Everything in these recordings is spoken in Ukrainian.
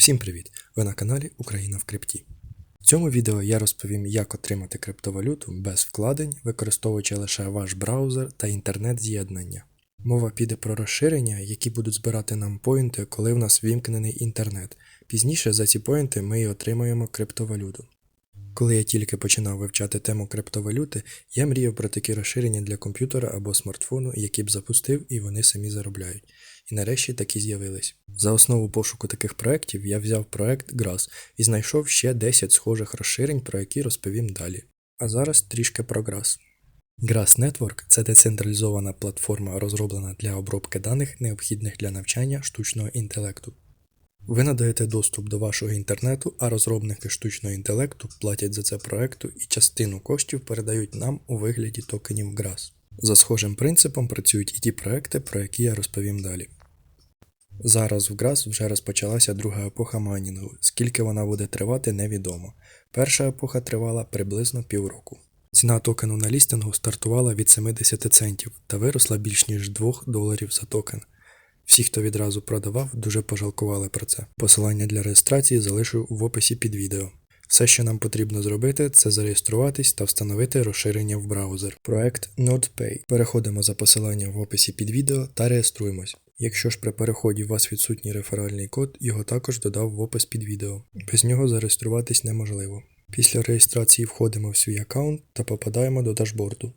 Всім привіт! Ви на каналі Україна в крипті. В цьому відео я розповім, як отримати криптовалюту без вкладень, використовуючи лише ваш браузер та інтернет-з'єднання. Мова піде про розширення, які будуть збирати нам поінти, коли в нас вімкнений інтернет. Пізніше за ці поінти ми і отримаємо криптовалюту. Коли я тільки починав вивчати тему криптовалюти, я мріяв про такі розширення для комп'ютера або смартфону, які б запустив і вони самі заробляють. І нарешті такі з'явились. За основу пошуку таких проєктів я взяв проект Grass і знайшов ще 10 схожих розширень, про які розповім далі. А зараз трішки про Grass. Grass Network – це децентралізована платформа, розроблена для обробки даних, необхідних для навчання штучного інтелекту. Ви надаєте доступ до вашого інтернету, а розробники штучного інтелекту платять за це проекту і частину коштів передають нам у вигляді токенів GRAS. За схожим принципом працюють і ті проекти, про які я розповім далі. Зараз в GRAS вже розпочалася друга епоха майнінгу, скільки вона буде тривати, невідомо. Перша епоха тривала приблизно півроку. Ціна токену на лістингу стартувала від 70 центів та виросла більш ніж 2 доларів за токен. Всі, хто відразу продавав, дуже пожалкували про це. Посилання для реєстрації залишу в описі під відео. Все, що нам потрібно зробити, це зареєструватись та встановити розширення в браузер. Проект NodePay. Переходимо за посиланням в описі під відео та реєструємось. Якщо ж при переході у вас відсутній реферальний код, його також додав в опис під відео. Без нього зареєструватись неможливо. Після реєстрації входимо в свій аккаунт та попадаємо до дашборду.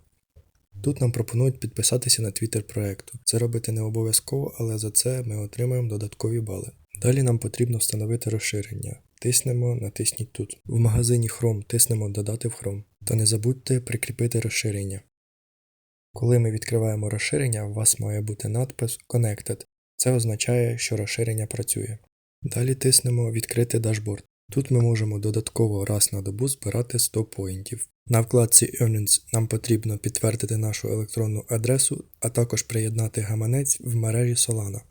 Тут нам пропонують підписатися на твіттер проекту. Це робити не обов'язково, але за це ми отримаємо додаткові бали. Далі нам потрібно встановити розширення. Тиснемо Натисніть тут. В магазині Chrome тиснемо Додати в Chrome. Та не забудьте прикріпити розширення. Коли ми відкриваємо розширення, у вас має бути надпис Connected. Це означає, що розширення працює. Далі тиснемо Відкрити дашборд. Тут ми можемо додатково раз на добу збирати 100 поінтів. На вкладці Earnings нам потрібно підтвердити нашу електронну адресу, а також приєднати гаманець в мережі Solana.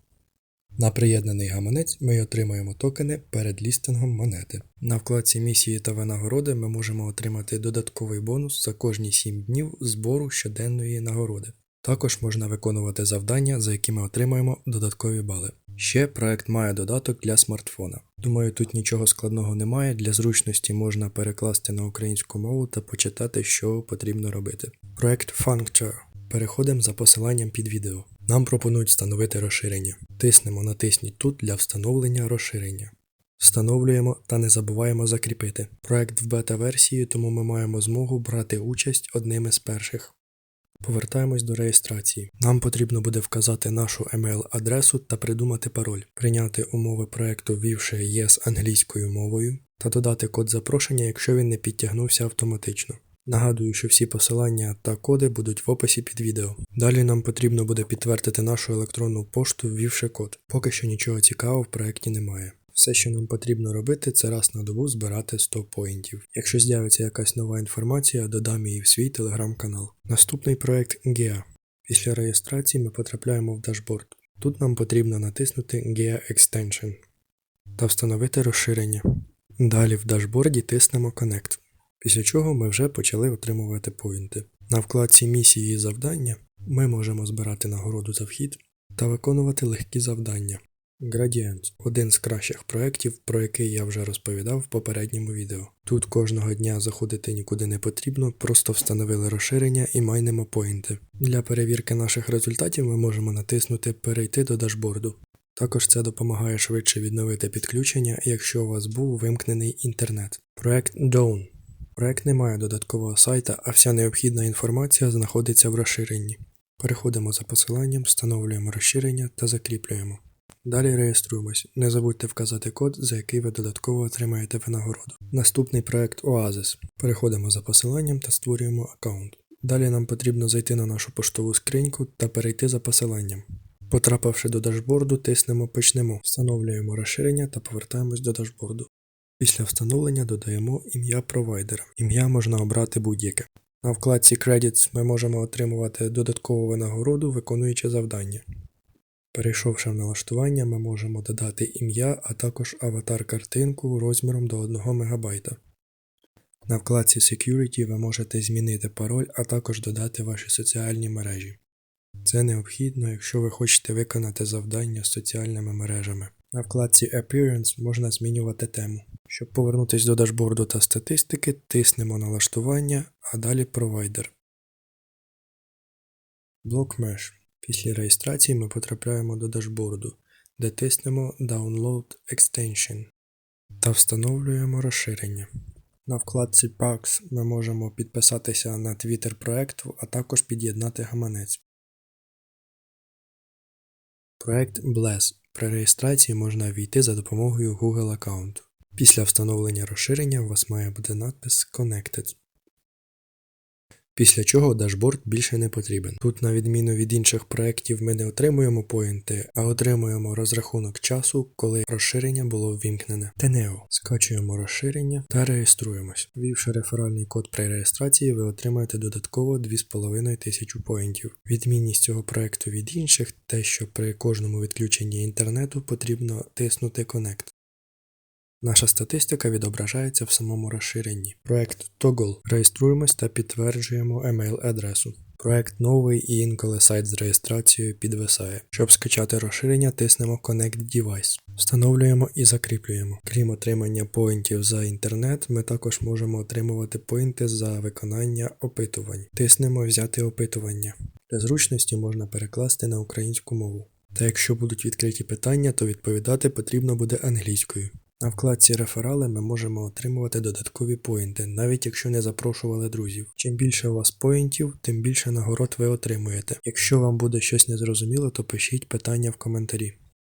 На приєднаний гаманець ми отримаємо токени перед лістингом монети. На вкладці місії та винагороди ми можемо отримати додатковий бонус за кожні 7 днів збору щоденної нагороди. Також можна виконувати завдання, за які ми отримаємо додаткові бали. Ще проект має додаток для смартфона. Думаю, тут нічого складного немає, для зручності можна перекласти на українську мову та почитати, що потрібно робити. Проект Functure. Переходимо за посиланням під відео. Нам пропонують встановити розширення. Тиснемо натисніть тут для встановлення розширення. Встановлюємо та не забуваємо закріпити. Проект в бета-версії, тому ми маємо змогу брати участь одними з перших. Повертаємось до реєстрації. Нам потрібно буде вказати нашу емейл-адресу та придумати пароль, прийняти умови проекту, ввівши Yes англійською мовою, та додати код запрошення, якщо він не підтягнувся автоматично. Нагадую, що всі посилання та коди будуть в описі під відео. Далі нам потрібно буде підтвердити нашу електронну пошту, ввівши код. Поки що нічого цікавого в проєкті немає. Все, що нам потрібно робити, це раз на добу збирати 100 поінтів. Якщо з'явиться якась нова інформація, додам її в свій телеграм-канал. Наступний проект GEA. Після реєстрації ми потрапляємо в дашборд. Тут нам потрібно натиснути GEA Extension та встановити розширення. Далі в дашборді тиснемо Connect. Після чого ми вже почали отримувати поінти. На вкладці місії і завдання ми можемо збирати нагороду за вхід та виконувати легкі завдання. Gradient один з кращих проєктів, про який я вже розповідав в попередньому відео. Тут кожного дня заходити нікуди не потрібно, просто встановили розширення і майнемо поінти. Для перевірки наших результатів ми можемо натиснути Перейти до дашборду. Також це допомагає швидше відновити підключення, якщо у вас був вимкнений інтернет. Проект Dawn. Проект не має додаткового сайта, а вся необхідна інформація знаходиться в розширенні. Переходимо за посиланням, встановлюємо розширення та закріплюємо. Далі реєструємось. Не забудьте вказати код, за який ви додатково отримаєте винагороду. Наступний проект Oasis. Переходимо за посиланням та створюємо аккаунт. Далі нам потрібно зайти на нашу поштову скриньку та перейти за посиланням. Потрапивши до дашборду, тиснемо Почнемо, встановлюємо розширення та повертаємось до дашборду. Після встановлення додаємо ім'я провайдера. Ім'я можна обрати будь-яке. На вкладці Credits ми можемо отримувати додаткову винагороду, виконуючи завдання. Перейшовши в налаштування, ми можемо додати ім'я, а також аватар-картинку розміром до 1 МБ. На вкладці Security ви можете змінити пароль, а також додати ваші соціальні мережі. Це необхідно, якщо ви хочете виконати завдання з соціальними мережами. На вкладці Appearance можна змінювати тему. Щоб повернутися до дашборду та статистики, тиснемо налаштування, а далі провайдер. Блок Mesh. Після реєстрації ми потрапляємо до дашборду, де тиснемо Download Extension та встановлюємо розширення. На вкладці Packs ми можемо підписатися на Twitter проекту, а також під'єднати гаманець. Проект Bless. При реєстрації можна війти за допомогою Google аккаунту. Після встановлення розширення у вас має бути надпис Connected. Після чого дашборд більше не потрібен. Тут, на відміну від інших проєктів, ми не отримуємо поінти, а отримуємо розрахунок часу, коли розширення було ввімкнене. Teneo. Скачуємо розширення та реєструємось. Ввівши реферальний код при реєстрації, ви отримаєте додатково 2500 поінтів. Відмінність цього проєкту від інших те, що при кожному відключенні інтернету потрібно тиснути Connect. Наша статистика відображається в самому розширенні. Проект Toggle. Реєструємось та підтверджуємо емейл-адресу. Проект новий і інколи сайт з реєстрацією підвисає. Щоб скачати розширення, тиснемо Connect Device. Встановлюємо і закріплюємо. Крім отримання поінтів за інтернет, ми також можемо отримувати поінти за виконання опитувань. Тиснемо Взяти опитування. Для зручності можна перекласти на українську мову. Та якщо будуть відкриті питання, то відповідати потрібно буде англійською. На вкладці реферали ми можемо отримувати додаткові поінти, навіть якщо не запрошували друзів. Чим більше у вас поінтів, тим більше нагород ви отримуєте. Якщо вам буде щось незрозуміло, то пишіть питання в коментарі.